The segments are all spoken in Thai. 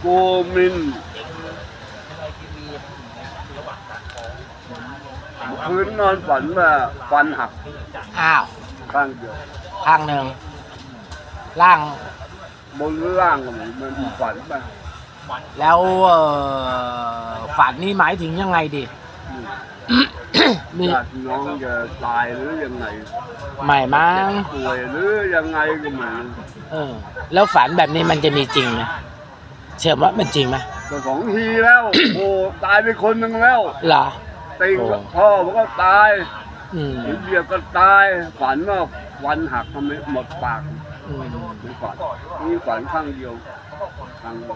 โกมินคืนนอนฝันว่าฟันหักอ้าว ข้างเดียว ข้างหนึ่งล่างบนล่างมันมันฝันไปแล้วเอ่อฝันนี่หมายถึงยังไงดิ มีญาติน้องจะตายหรือยังไงใหม่มั้งป่วยหรือยังไงก็ไม่รู้เออ แล้วฝันแบบนี้มันจะมีจริงไหมเชื่อว่ามันจริงไหมก็สองทีแล้ว โอ้ตายไปคนหนึ่งแล้วเหรอติงโอ้กับพ่อผมก็ตายอืมไอ้เบียก็ตายฝันว่าวันหักทำไมหมดปาก อืมไม่ฝันนี่ฝันข้างเดียวข้างเดียว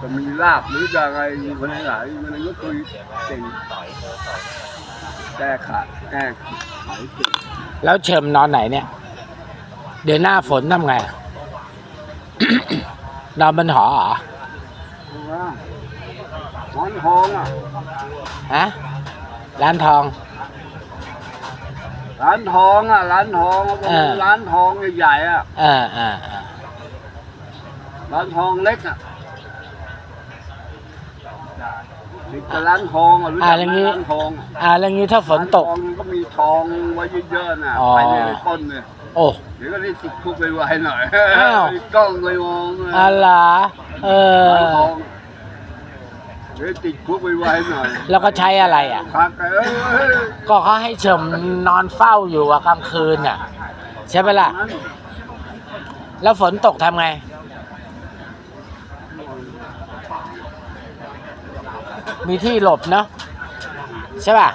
จะมีลาบหรือจะอะไรมีคนไหนมันก็คุยเก่งแก้ขาดแก้ขายเก่งแล้วเชิมนอนไหนเนี่ย เดี๋ยวหน้าฝนทำไง นอนบนหอเหรอว่าหมอนทองอะฮะร้านทอง ร้านทองอะ ร้านทองอะเออ ร้านทองใหญ่ๆอะเออเออเออร้านทองเล็กอะติดกับร้านทองอะรู้จักไหมร้านทองอะอ่าแล้วงี้ถ้าฝนตก ร้าทองก็มีทองไว้เยอะๆน่ะอ๋อ ไปในต้นเนี่ยโอ้ เดี๋ยวก็ได้ติดคุกไปไวหน่อยอ้าว กล้องเลยมองเลยอะไรเออร้านทอง เดี๋ยวติดคุกไปไวหน่อยแล้วก็ใช้อะไรอะ พักไปเอ้ยก็เขาให้เฉิมนอนเฝ้าอยู่อะกลางคืนอะ ใช่ไหมล่ะ นั้นแล้วฝนตกทำไง มีที่หลบเนาะใช่ป่ะ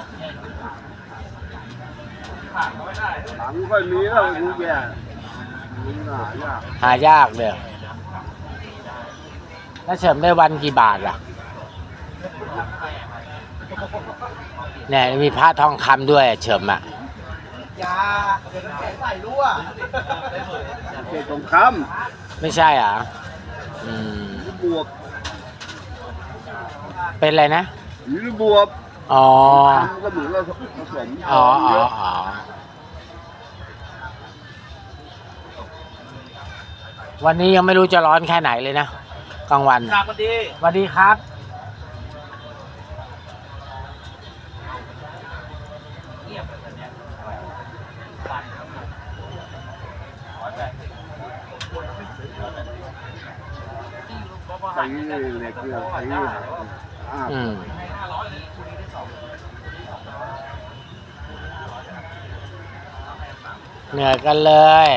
หลังก็มีแล้วกูแก่มีหลายอย่างหายากเลยแล้วเฉิมได้วันกี่บาทล่ะ เนี่ยมีพระทองคำด้วยเฉิมอะเขตสงครามไม่ใช่อะอืมหรือบวบเป็นอะไรนะ หรือบวบอ๋อทำก็เหมือนเราผสมอ๋อเยอ๋ออะอ๋อวันนี้ยังไม่รู้จะร้อนแค่ไหนเลยนะกลางวันครับวันดีสวัสดีครับ ใส่เหล็กเนี่ยใส่อ่าอืมเหนื่อยกันเลย